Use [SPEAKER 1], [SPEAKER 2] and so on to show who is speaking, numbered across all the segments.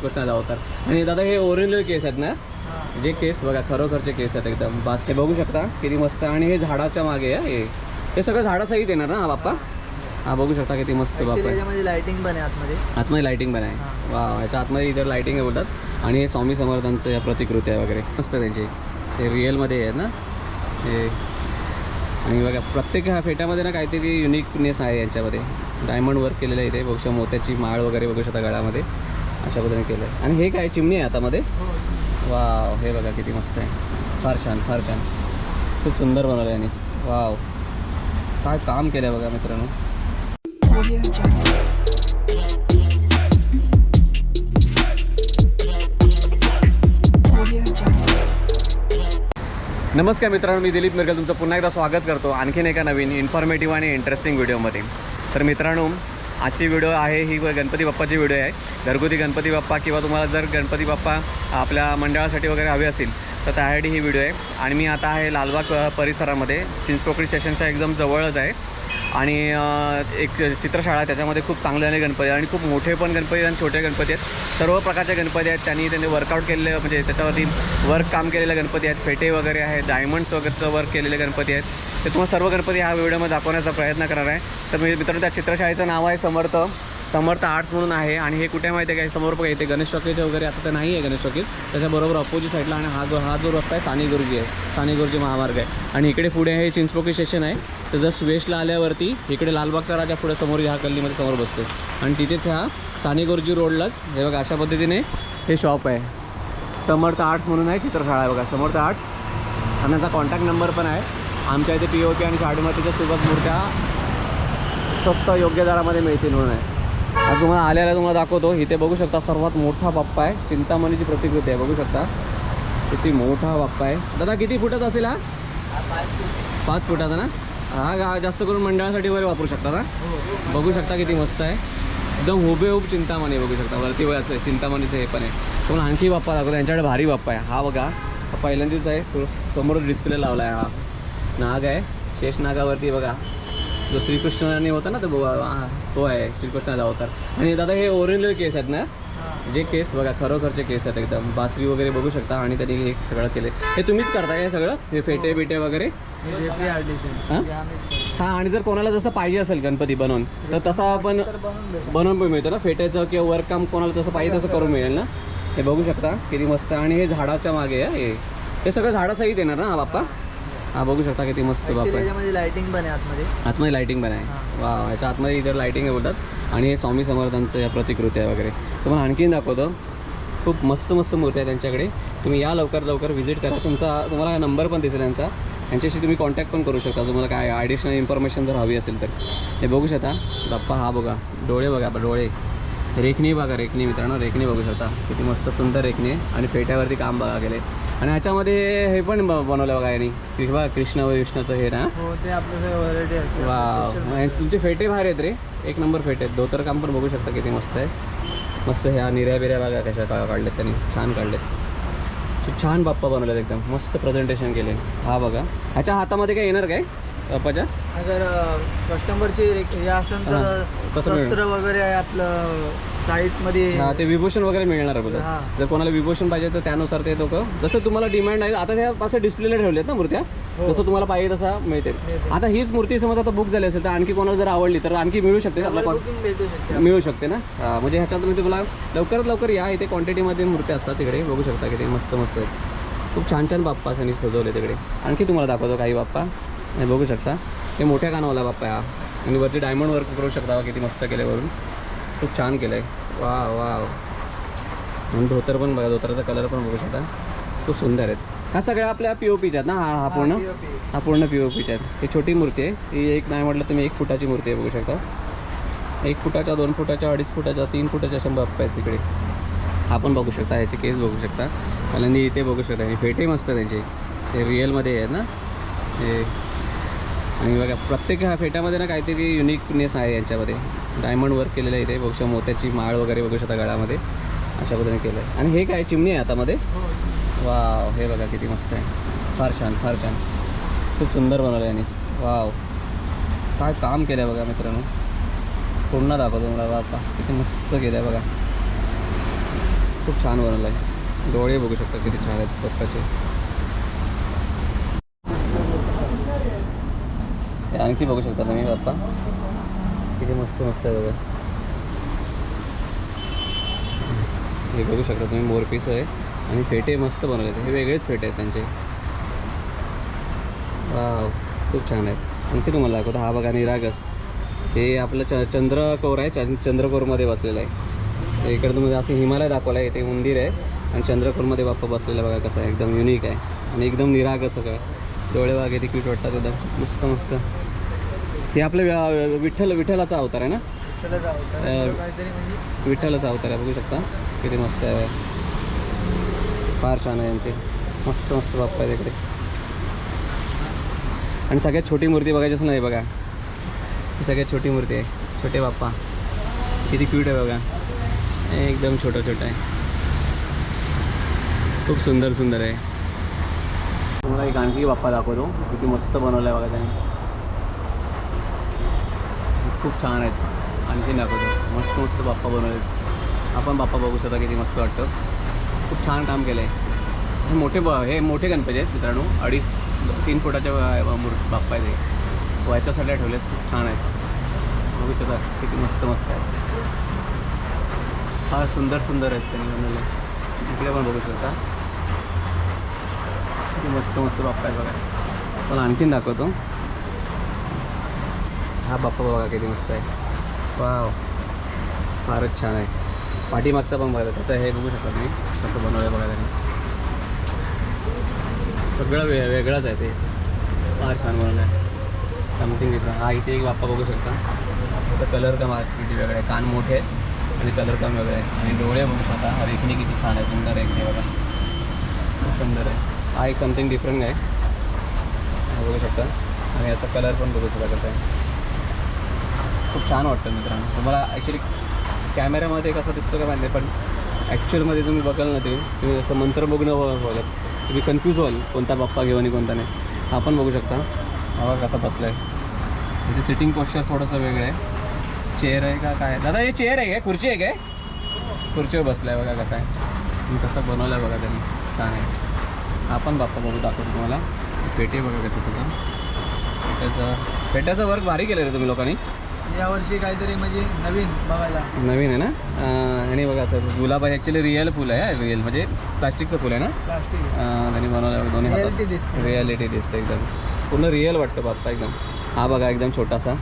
[SPEAKER 1] कृष्णा जावकर आणि दादा हे ओरिजिनल केस आहेत ना? जे केस बघा खरोखरचे केस आहेत एकदम. बास हे बघू शकता किती मस्त. आणि हे झाडाच्या मागे आहे हे सगळं झाडासहित येणार ना हा बाप्पा? हा बघू शकता किती मस्त बाप्पा.
[SPEAKER 2] याच्यामध्ये लाइटिंग पण आहे आतमध्ये.
[SPEAKER 1] आतमध्ये लाइटिंग पण आहे. वा ह्याच्या आतमध्ये इतर लाइटिंग आहे बोलतात. आणि हे स्वामी समर्थांचं या प्रतिकृती आहे वगैरे. मस्त त्यांची. ते रिअलमध्ये आहेत ना? हे. आणि बघा प्रत्येक ह्या फेट्यामध्ये ना काहीतरी युनिकनेस आहे यांच्यामध्ये. डायमंड वर्क केलेलं आहे इथे. बघू शकता मोत्याची माळ वगैरे बघू शकता गळ्यामध्ये. अशा पद्धतीने केलं आहे आणि हे काय चिमणी आहे आतामध्ये वाव हे बघा किती मस्त आहे. फार छान फार छान. खूप सुंदर बनवलं आहे यांनी. वाव. काय काम केलं आहे बघा मित्रांनो. नमस्कार मित्रांनो मी दिलीप मिरगल. तुमचं पुन्हा एकदा स्वागत करतो आणखीन एका नवीन इन्फॉर्मेटिव्ह आणि इंटरेस्टिंग व्हिडिओमध्ये तर मित्रांनो आजची व्हिडिओ आहे ही गणपती बाप्पाची व्हिडिओ आहे. घरगुती गणपती बाप्पा किंवा तुम्हाला जर गणपती बाप्पा आपल्या मंडळासाठी वगैरे हवे असतील तर त्यासाठी ही व्हिडिओ आहे. आणि मी आता आहे लालबाग परिसरामध्ये. चिंचपोकळी स्टेशनच्या एकदम जवळच आहे. आणि एक चित्रशाळा आहे त्याच्यामध्ये खूप चांगले आणि गणपती आणि खूप मोठे पण गणपती आणि छोटे गणपती आहेत. सर्व प्रकारचे गणपती आहेत. त्यांनी त्यांनी वर्कआउट केलेले म्हणजे त्याच्यावरती वर्क काम केलेले गणपती आहेत. फेटे वगैरे आहेत डायमंड्स वगैरेचं वर्क केलेले गणपती आहेत. ते तुम्हाला सर्व गणपती ह्या व्हिडिओमध्ये दाखवण्याचा प्रयत्न करणार आहे. तर मी मित्रांनो त्या चित्रशाळेचं नाव आहे समर्थ. समर्थ आर्ट्स म्हणून आहे आणि हे कुठे माहिती आहे काय समोर बघा इथे गणेश चौकीचे वगैरे आता तर नाही आहे गणेश चौकीत त्याच्याबरोबर अपोजिट साईडला आणि हा जो हा जो रस्ता आहे साने गुरुजी आहे. साने गुरुजी महामार्ग आहे. आणि इकडे पुढे हे चिंचपोकी स्टेशन आहे. तर जस्ट वेस्टला आल्यावरती इकडे लालबागचा राजा पुढे समोर ह्या गल्लीमध्ये समोर बसतो आणि तिथेच हा साने गुरुजी रोडलाच हे बघा अशा पद्धतीने हे शॉप आहे. समर्थ आर्ट्स म्हणून आहे चित्रशाळा आहे बघा. समर्थ आर्ट्स. आणि त्याचा कॉन्टॅक्ट नंबर पण आहे. आमच्या इथे पी ओ पी आणि शाडूमातीच्या सोबत मूर्त्या स्वस्त योग्य दरामध्ये मिळतील म्हणून आहे. आज तुम्हाला आल्याला तुम्हाला दाखवतो. इथे बघू शकता सर्वात मोठा बाप्पा आहे. चिंतामणीची प्रतिकृती आहे. बघू शकता. किती मोठा बाप्पा आहे. दादा किती फुटाचा असेल हा? पाच फुटाचा ना? हा जास्त करून मंडळासाठी वगैरे वापरू शकता ना? बघू शकता किती मस्त आहे. एकदम हुबेहूब चिंतामणी बघू शकता. वरती वयाचं आहे. चिंतामणीचं हे पण आहे. तुम्हाला आणखी बाप्पा दाखवतो? यांच्याकडे भारी बाप्पा आहे. हा बघा. पहिल्यांदाच आहे. समोर डिस्प्ले लावला आहे हा. नाग आहे. शेष नागावरती बघा. जो श्रीकृष्णाने होता ना तो तो आहे श्रीकृष्ण अवतार आणि दादा हे ओरिजिनल केस आहेत ना? जे केस बघा खरोखरचे केस आहेत एकदम. बासरी वगैरे बघू शकता आणि त्यांनी हे सगळं केले हे तुम्हीच करताय हे सगळं? हे फेटे बिटे वगैरे? हां हां? आणि जर कोणाला जसं पाहिजे असेल गणपती बनवून तर तसा आपण
[SPEAKER 2] बनवून
[SPEAKER 1] पण मिळतो ना? फेट्याचं किंवा वर्क काम कोणाला तसं पाहिजे तसं करून मिळेल ना? हे बघू शकता किती मस्त. आहे. आणि हे झाडाच्या मागे आहे हे. हे सगळं झाडासहित येणार ना बाप्पा? हा बघू शकता किती मस्त बाप्पा
[SPEAKER 2] Actually
[SPEAKER 1] आहे.
[SPEAKER 2] याच्यामध्ये लाइटिंग पण आहे आतमध्ये.
[SPEAKER 1] आतमध्ये लाइटिंग पण आहे. वा ह्याच्या आतमध्ये इतर लाइटिंग आहे बोलतात. आणि हे स्वामी समर्थांचं या प्रतिकृती आहे वगैरे. तुम्हाला आणखीन दाखवतो. खूप मस्त मस्त मूर्ती आहे त्यांच्याकडे. तुम्ही या लवकर लवकर व्हिजिट करा. तुमचा तुम्हाला नंबर पण दिसेल त्यांचा यांच्याशी तुम्ही कॉन्टॅक्ट पण करू शकता. तुम्हाला काय ॲडिशनल इन्फॉर्मेशन जर हवी असेल तर. हे बघू शकता. बाप्पा हा बघा. डोळे बघा डोळे. रेखणी बघा रेखणी मित्रांनो रेखणी बघू शकता. किती मस्त सुंदर रेखणी आहे आणि फेट्यावरती काम बघा गेले. आणि ह्याच्यामध्ये हे पण बनवलं बघा यांनी. बघा कृष्ण व विष्णूचं हे ना.
[SPEAKER 2] हो
[SPEAKER 1] आणि तुमचे फेटे भारी आहेत रे. एक नंबर फेटे आहेत. धोतर काम पण बघू शकता किती मस्त आहे. मस्त ह्या निऱ्या बिऱ्या बघा कशा का काढलेत त्यांनी. छान काढलेत. छान बाप्पा बनवलेत एकदम. मस्त प्रेझेंटेशन केले. हा बघा. ह्याच्या हातामध्ये काय येणार काय? बाप्पाच्या
[SPEAKER 2] अगर कस्टमरची हे असेल तर
[SPEAKER 1] कसं मिळेल?
[SPEAKER 2] शस्त्र वगैरे आहे आपलं साईजमध्ये
[SPEAKER 1] हा ते विभूषण वगैरे मिळणार
[SPEAKER 2] हा.
[SPEAKER 1] जर कोणाला विभूषण पाहिजे तर त्यानुसार ते लोक जसं तुम्हाला डिमांड आहे आता त्या असं डिस्प्लेला ठेवलेत ना मूर्त्या?
[SPEAKER 2] हो.
[SPEAKER 1] जसं तुम्हाला पाहिजे तसा मिळते.
[SPEAKER 2] मिळते.
[SPEAKER 1] आता हीच मूर्ती समज आता बुक झाली असेल तर आणखी कोणाला जर आवडली तर आणखी मिळू शकते. आपला कॉन
[SPEAKER 2] बुकिंग भेटू शकते.
[SPEAKER 1] मिळू शकते ना? हा, म्हणजे ह्याच्यात मी तुम्हाला लवकरात लवकर या इथे क्वांटिटीमध्ये मूर्त्या असतात तिकडे. बघू शकता किती मस्त मस्त आहेत. खूप छान छान बाप्पा त्यांनी सजवले तिकडे. आणखी तुम्हाला दाखवतो काही बाप्पा. हे बघू शकता. हे मोठ्या कानावाला बाप्पा आहे हा आणि वरती डायमंड वर्क करू शकता किती मस्त केलं वरून. खूप छान केलं आहे वा वा आणि धोतर पण बघा धोतराचा कलर पण बघू शकता. खूप सुंदर आहेत. हा सगळ्या आपल्या पी ओ पीच्या आहेत ना? हा हा पूर्ण. हा पूर्ण पी ओ पीच्या आहेत. ही छोटी मूर्ती आहे. ही एक नाही म्हटलं तुम्ही एक फुटाची मूर्ती आहे बघू शकता. एक फुटाच्या दोन फुटाच्या अडीच फुटाच्या तीन फुटाच्या अशा बाप्पा आहेत तिकडे. आपण बघू शकता ह्याचे केस बघू शकता. पहिल्यांदा इथे बघू शकता हे फेटे मस्त त्यांचे. ते रिअलमध्ये आहेत ना? हे आणि बघा प्रत्येक ह्या फेट्यामध्ये ना काहीतरी युनिकनेस आहे यांच्यामध्ये. डायमंड वर्क केलेलं आहे इथे. बघू शकता मोत्याची माळ वगैरे बघू शकता गळामध्ये अशा पद्धतीने केलं आहे आणि हे काय चिमणी आहे
[SPEAKER 2] आतामध्ये?
[SPEAKER 1] वाव हे बघा किती मस्त आहे. फार छान फार छान. खूप सुंदर बनवलं आहे आणि वाव. काय काम केलं आहे बघा मित्रांनो. पूर्ण दाखवतो मला बापा किती मस्त केलं आहे बघा. खूप छान बनवलं आहे डोळे बघू शकता किती छान आहेत पप्पाचे आणखी बघू शकता तुम्ही बाप्पा किती मस्त मस्त आहे बघा. हे बघू शकता तुम्ही मोरपीस आहे. आणि फेटे मस्त बनवले हे वेगळेच फेटे आहेत त्यांचे. वाव खूप छान आहेत. आणखी तुम्हाला दाखवतो. हा बघा निरागस. हे आपलं च चंद्रकोर आहे. चंद्रकोरमध्ये बसलेलं आहे. इकडे तुम्ही असं हिमालय दाखवलं आहे इथे मंदिर आहे. आणि चंद्रकोरमध्ये बाप्पा बसलेला बघा कसं आहे. एकदम युनिक आहे. आणि एकदम निरागस सगळं. डोळे वागे क्यूट वाटतात एकदम. मस्त मस्त. हे आपलं व्या- विठ्ठल विठ्ठलाचा अवतार आहे ना?
[SPEAKER 2] म्हणजे
[SPEAKER 1] विठ्ठलाचा अवतार आहे बघू शकता. किती मस्त आहे. फार छान आहे यांचे मस्त मस्त बाप्पा आहे तिकडे. आणि सगळ्यात छोटी मूर्ती बघायचीच नाही बघा. ही सगळ्यात छोटी मूर्ती आहे. छोटे बाप्पा. किती क्यूट आहे बघा. एकदम छोटं छोटं आहे. खूप सुंदर सुंदर आहे. तुम्हाला एक आणखी बाप्पा दाखवतो. किती मस्त बनवलं आहे बघा त्याने. खूप छान आहेत. आणखी दाखवतो. मस्त मस्त बाप्पा बनवले आपण बाप्पा बघू शकता किती मस्त वाटतं. खूप छान काम केलं आहे हे मोठे ब हे मोठे गणपती आहेत मित्रांनो. अडीच तीन फुटाच्या ब- मूर्ती बाप्पा आहेत हे. व्हायच्यासाठी ठेवलेत. खूप छान आहेत. बघू शकता किती मस्त मस्त आहेत. फार सुंदर सुंदर आहेत त्यांनी बनवले इकडे पण बघू शकता. किती मस्त मस्त बाप्पा आहेत बघा. पण आणखीन दाखवतो. हा बाप्पा बघा किती मस्त आहे. वाव. फारच छान आहे. पाठीमागचा पण बघा त्याचं हे बघू शकता तुम्ही. कसं बनवलं आहे बघा त्याने. सगळं वे वेगळंच आहे ते. फार छान बनवलं आहे समथिंग इथं हा इथे एक बाप्पा बघू शकता. त्याचा कलर कम किती वेगळा आहे. कान मोठे आहेत आणि कलर कम वेगळं आहे आणि डोळे बघू शकता. रेखणी किती छान आहे. सुंदर रेखणी बघा. खूप सुंदर आहे. हा एक समथिंग डिफरंट आहे. हा बघू शकता. आणि याचा कलर पण बघू शकता कसा आहे. खूप छान वाटतं मित्रांनो. तुम्हाला ॲक्च्युली कॅमेऱ्यामध्ये कसं दिसतं का माहिती पण ॲक्च्युअलमध्ये तुम्ही बघाल ना ते तुम्ही जसं मंत्र बघणं बघत तुम्ही कन्फ्यूज व्हाल कोणता बाप्पा घेऊ आणि कोणता नाही. आपण बघू शकता. हा कसा बसला आहे त्याचं सिटिंग पोश्चर थोडंसं वेगळं आहे. चेअर आहे का काय? दादा हे चेअर आहे काय? खुर्ची आहे काय? खुर्चीवर बसला आहे बघा कसा आहे. आणि कसं बनवलं आहे बघा त्यांनी. छान आहे. आपण बाप्पा बघू दाखवतो तुम्हाला. पेटे बघा कसं तुझं. पेट्याचं पेट्याचं वर्क भारी केलं रे तुम्ही लोकांनी.
[SPEAKER 2] यावर्षी काहीतरी म्हणजे नवीन बघायला.
[SPEAKER 1] नवीन आहे ना? अं, आणि बघा सर गुलाब आहे ॲक्च्युली रिअल फुल आहे रिअल म्हणजे प्लास्टिकचं फुल आहे ना?
[SPEAKER 2] प्लास्टिक
[SPEAKER 1] अं, त्यांनी बनवलं दोन्ही
[SPEAKER 2] Reality दिसते.
[SPEAKER 1] रियालिटी दिसते एकदम. पूर्ण रिअल वाटतं बाप्पा एकदम. हा बघा एकदम छोटासा.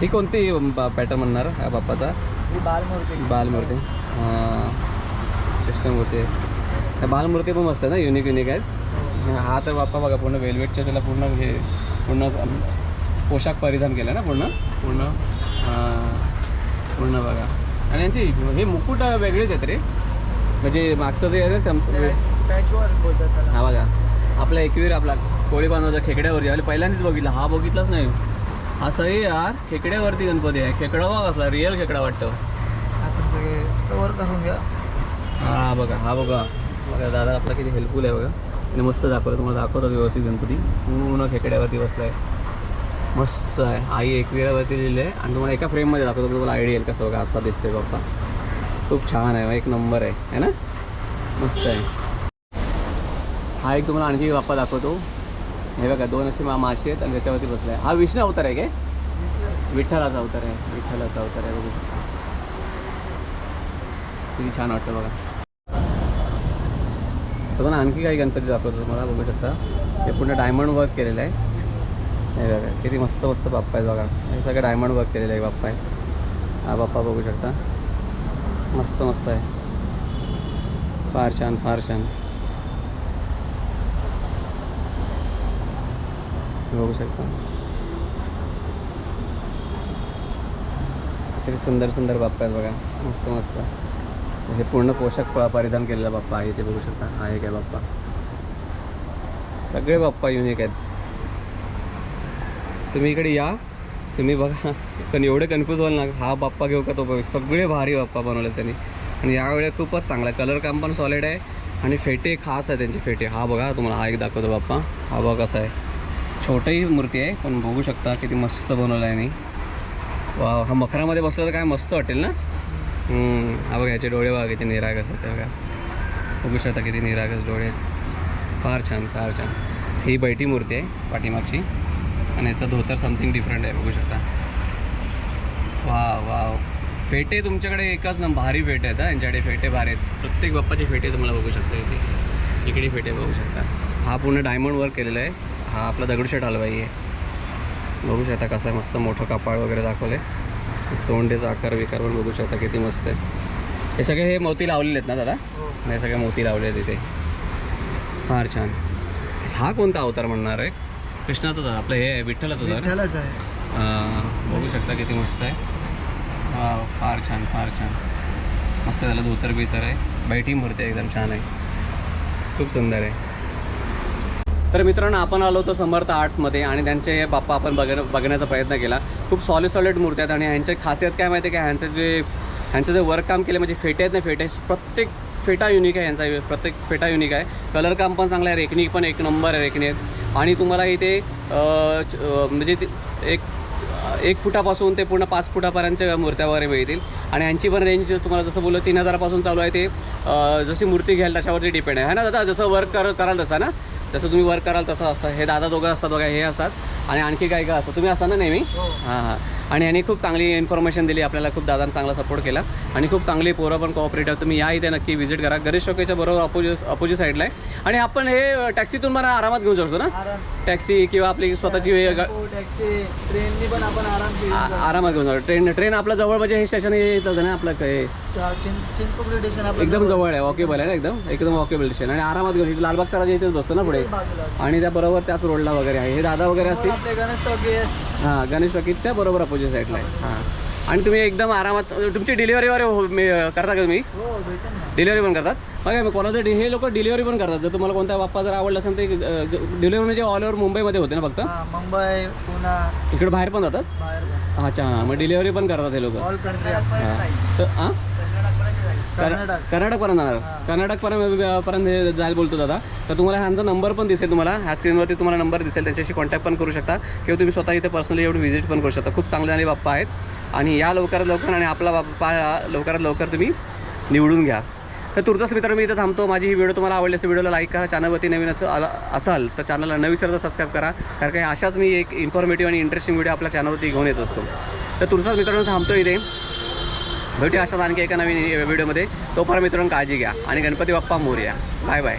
[SPEAKER 1] ही कोणती पॅटर्न म्हणणार हा बाप्पाचा?
[SPEAKER 2] ही बालमूर्ती.
[SPEAKER 1] बालमूर्ती. कृष्णमूर्ती. आहे त्या बालमूर्ती पण मस्त आहे ना युनिक युनिक आहेत. हा तर बाप्पा बघा पूर्ण वेलवेटच्या त्याला पूर्ण हे पूर्ण पोशाख परिधान केला ना पूर्ण? पूर्ण. हां, पूर्ण बघा. आणि यांची हे मुकुट वेगळेच आहेत रे. म्हणजे मागचं जे आहे ना हा बघा. आपला एकवीर आपला कोळी बांधवाचा खेकड्यावरती. आले पहिल्यांदाच बघितला. हा बघितलाच नाही. हा सही यार खेकड्यावरती गणपती आहे. खेकडा बघ असला रिअल खेकडा वाटतो.
[SPEAKER 2] आपण सगळे कवर करून घ्या.
[SPEAKER 1] हा बघा. हा बघा. बघा दादा आपला किती हेल्पफुल आहे बघा. आणि मस्त दाखवलं तुम्हाला दाखवतो व्यवस्थित गणपती. पूर्ण खेकड्यावरती बसला आहे मस्त आहे. आई एकविरावरती लिहिलं आहे आणि तुम्हाला एका फ्रेममध्ये दाखवतो. तुम्हाला आयडिया येईल कसं बघा असा दिसते बाप्पा खूप छान आहे. एक नंबर आहे. है ना? मस्त आहे. हा एक तुम्हाला आणखी बाप्पा दाखवतो. हे बघा दोन असे मा मासे आहेत आणि त्याच्यावरती बसला आहे हा विष्णू अवतार आहे काय? विठ्ठलाचा अवतार आहे. विठ्ठलाचा अवतार आहे बघू. किती छान वाटतं बघा. तुम्हाला आणखी काही गणपती दाखवतो तुम्हाला बघू शकता. हे पूर्ण डायमंड वर्क केलेलं आहे. हे बघा किती मस्त मस्त बाप्पा आहेत बघा. हे सगळं डायमंड वर्क केलेलं आहे बाप्पा आहे हा बाप्पा बघू शकता. मस्त मस्त आहे. फार छान फार छान. बघू शकता. किती सुंदर सुंदर बाप्पा आहेत बघा. मस्त मस्त. हे पूर्ण पोषक प- परिधान केलेला बाप्पा आहे. ते बघू शकता. हा एक आहे बाप्पा सगळे बाप्पा युनिक आहेत. तुम्ही इकडे या. तुम्ही बघा. पण एवढे कन्फ्यूज व्हाल ना हा बाप्पा घेऊ का तो बघ सगळे भारी बाप्पा बनवले त्यांनी. आणि यावेळेस खूपच चांगला कलर काम पण सॉलिड आहे. आणि फेटे खास आहे त्यांचे फेटे. हा बघा तुम्हाला हा एक दाखवतो बाप्पा. हा बघा कसा आहे. छोटीही मूर्ती आहे पण बघू शकता किती मस्त बनवलं आहे मी वा हा मखरामध्ये बसला तर काय मस्त वाटेल ना? हा बघा याचे डोळे बघा किती निरागस आहेत ते बघा. बघू शकता किती निरागस डोळे फार छान फार छान. ही बैठी मूर्ती आहे पाठीमागची. आणि याचं धोतर समथिंग डिफरंट आहे बघू शकता. वा वा फेटे तुमच्याकडे एकच ना भारी फेटे आहेत यांच्याकडे फेटे भारी आहेत. प्रत्येक बाप्पाचे फेटे तुम्हाला बघू शकता इथे. इकडे फेटे बघू शकता. हा पूर्ण डायमंड वर्क केलेला आहे. हा आपला दगडूशेठ हलवाई आहे. बघू शकता कसा मस्त मोठं कपाळ वगैरे दाखवलं आहे सोंडेचा आकार विकार पण बघू शकता किती मस्त आहे. हे सगळे हे मोती लावलेले आहेत ना दादा?
[SPEAKER 2] हो.
[SPEAKER 1] हे सगळे मोती लावले आहेत इथे. फार छान. हा कोणता अवतार म्हणणार आहे? कृष्णाचाच आहे, आपलं हे आहे, विठ्ठलाचं
[SPEAKER 2] विठ्ठलच आहे.
[SPEAKER 1] अं, बघू शकता किती मस्त आहे. वा फार छान फार छान. मस्त झालं धोतर बितर आहे. बैठी मूर्ती आहे एकदम छान आहे. खूप सुंदर आहे. तर मित्रांनो आपण आलो होतो समर्थ आर्ट्समध्ये आणि त्यांचे बाप्पा आपण बघ बघण्याचा प्रयत्न केला. खूप सॉलिड सॉलिड मूर्ती आहेत आणि ह्यांची खासियत काय माहिती आहे का? ह्यांचं जे ह्यांचं जे वर्क काम केलं म्हणजे फेटे आहेत ना फेटे प्रत्येक फेटा युनिक आहे यांचा प्रत्येक फेटा युनिक आहे. कलर काम पण चांगलं आहे रेखणी पण एक नंबर आहे रेखणी. आहेत आणि तुम्हाला इथे म्हणजे एक एक फुटापासून ते पूर्ण पाच फुटापर्यंतच्या मूर्त्या वगैरे मिळतील. आणि यांची पण रेंज तुम्हाला जसं बोललो तीन हजारापासून चालू आहे ते जशी मूर्ती घ्याल त्याच्यावरती डिपेंड आहे. है ना दादा? जसं वर्क कर कराल तसं ना? जसं तुम्ही वर्क कराल तसं असतं. हे दादा दोघं असतात बघा हे असतात. आणि आणखी काय काय असतं? तुम्ही असता ना नेहमी?
[SPEAKER 2] हो.
[SPEAKER 1] हां हां. आणि यांनी खूप चांगली इन्फॉर्मेशन दिली. आपल्याला खूप दादांनी चांगला सपोर्ट केला. आणि खूप चांगली पोरं पण कोऑपरेटिव्ह तुम्ही या इथे नक्की व्हिजिट करा. गणेश चौकीच्या बरोबर अपोजिट अपोजिट साईडला आहे. आणि आपण हे टॅक्सीतून मला आरामात घेऊन शकतो ना? टॅक्सी किंवा आपली स्वतःची
[SPEAKER 2] टॅक्सी ट्रेननी पण आपण आराम
[SPEAKER 1] आरामात घेऊन जातो ट्रेन ट्रेन आपल्या जवळ म्हणजे हे स्टेशन येतं ना आपलं काय?
[SPEAKER 2] आपलं
[SPEAKER 1] एकदम जवळ. आहे. वॉकेबल आहे ना एकदम? एकदम वॉकेबल स्टेशन आणि आरामात घेऊन लालबागचा राजा इथेच बसतो ना पुढे. आणि त्याबरोबर त्याच रोडला वगैरे आहे. हे दादा वगैरे असतील?
[SPEAKER 2] आपले
[SPEAKER 1] हां गणेश टॉकीजच्या बरोबर अपोजिट साईडला आहे. हां. आणि तुम्ही एकदम आरामात तुमची डिलिव्हरी वगैरे हो- मी- करता का तुम्ही?
[SPEAKER 2] हो
[SPEAKER 1] डिलिव्हरी पण करतात? बघा मी कोणाचं डि- हे लोक डिलिव्हरी पण करतात. जर तुम्हाला कोणता बाप्पा जर आवडला असेल तर डिलिव्हरी म्हणजे ऑल ओव्हर मुंबईमध्ये होते ना फक्त?
[SPEAKER 2] हा मुंबई पुणा.
[SPEAKER 1] इकडे बाहेर पण जातात? अच्छा हां मग डिलिव्हरी पण करतात हे लोक. तर हां
[SPEAKER 2] कर्नाटक.
[SPEAKER 1] कर्नाटकपर्यंत जाणार. कर्नाटकपर्यंत पर्यंत जायला बोलतो दादा. तर तुम्हाला ह्यांचा नंबर पण दिसेल तुम्हाला. ह्या स्क्रीनवरती तुम्हाला नंबर दिसेल. त्यांच्याशी कॉन्टॅक्ट पण करू शकता. किंवा तुम्ही स्वतः इथे पर्सनली येऊन व्हिजिट पण करू शकता. खूप चांगले आणि बाप्पा आहेत. आणि या लवकरात लवकर आणि आपला बाप्पा लवकरात लवकर तुम्ही निवडून घ्या. तर तुर्तास मित्र मी इथं थांबतो. माझी ही व्हिडिओ तुम्हाला आवडली असेल व्हिडिओला लाईक करा. चॅनलवरती नवीन असं आला असाल तर चॅनलला नवी सरता सबस्क्राईब करा. कारण काही अशाच मी एक इन्फॉर्मेटिव्ह आणि इंटरेस्टिंग व्हिडिओ आपल्या चॅनलवरती घेऊन येत असतो. तर तुर्तास मित्रांनो थांबतो इथे. भेटूया अशाच आणखी एका नवीन व्हिडिओमध्ये. तोपर्यंत मित्रांनो काळजी घ्या. आणि गणपती बाप्पा मोर्या. Bye bye.